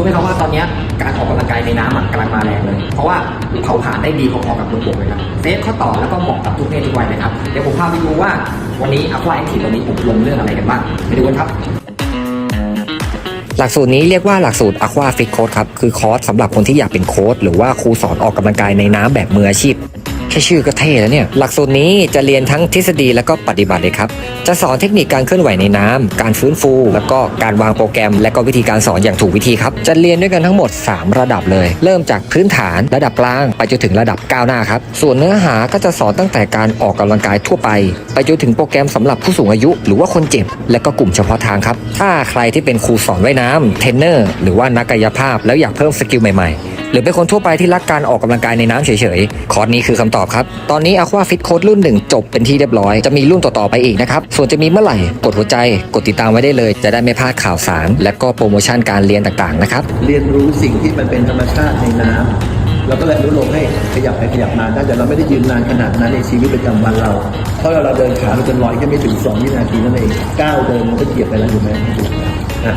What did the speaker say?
รู้ไหมครับว่าตอนนี้การออกกำลังกายในน้ำอะกำลังมาแรงเลย เพราะว่าเผาผลาญได้ดีพอๆกับบนบกเลยครับเซฟข้อต่อแล้วก็เหมาะกับทุกเพศทุกวัยนะครับ เดี๋ยวผมพาไปดูว่าวันนี้อัพไลน์ทีวันนี้ผมลงเรื่องอะไรกันบ้างไปดูกันครับหลักสูตรนี้เรียกว่าหลักสูตร Aqua Fit Coach ครับ คือคอร์สสำหรับคนที่อยากเป็นโค้ชหรือว่าครูสอนออกกำลังกายในน้ำแบบมืออาชีพ แค่ชื่อก็เท่แล้วเนี่ย หลักสูตรนี้จะเรียนทั้งทฤษฎีแล้วก็ปฏิบัติเลยครับ จะสอนเทคนิคการเคลื่อนไหวในน้ำการฟื้นฟู แล้วก็การวางโปรแกรม และก็วิธีการสอนอย่างถูกวิธีครับ จะเรียนด้วยกันทั้งหมด 3 ระดับเลย เริ่มจากพื้นฐานระดับกลาง ไปจนถึงระดับก้าวหน้าครับ ส่วนเนื้อหาก็จะสอนตั้งแต่การออกกำลังกายทั่วไป ไปจนถึงโปรแกรมสำหรับผู้สูงอายุ หรือว่าคนเจ็บ และก็กลุ่มเฉพาะทางครับ ถ้าใครที่เป็นครูสอนว่ายน้ำเทรนเนอร์หรือว่านักกายภาพ แล้วอยากเพิ่มสกิลใหม่ๆ หรือเป็นคนทั่วไปที่รักการออกกำลังกายในน้ำเฉยๆ คอร์สนี้คือคำตอบครับ ตอนนี้ Aqua Fit Coach รุ่นหนึ่งจบเป็นที่เรียบร้อย จะมีรุ่นต่อๆไปอีกนะครับ ส่วนจะมีเมื่อไหร่ กดหัวใจ กดติดตามไว้ได้เลย จะได้ไม่พลาดข่าวสาร และก็โปรโมชั่นการเรียนต่างๆ นะครับ เรียนรู้สิ่งที่มันเป็นธรรมชาติในน้ำเราก็เลยอนุโลมให้ขยับไปขยับมาได้แต่เราไม่ได้ยืนนานขนาดนั้นในชีวิตประจำวันเรา เพราะเราเดินขาเราจะลอยแค่ไม่ถึง 2 วินาทีนั่นเองก้าวเดินมันก็เหยียบไปแล้วอยู่ไหมอะ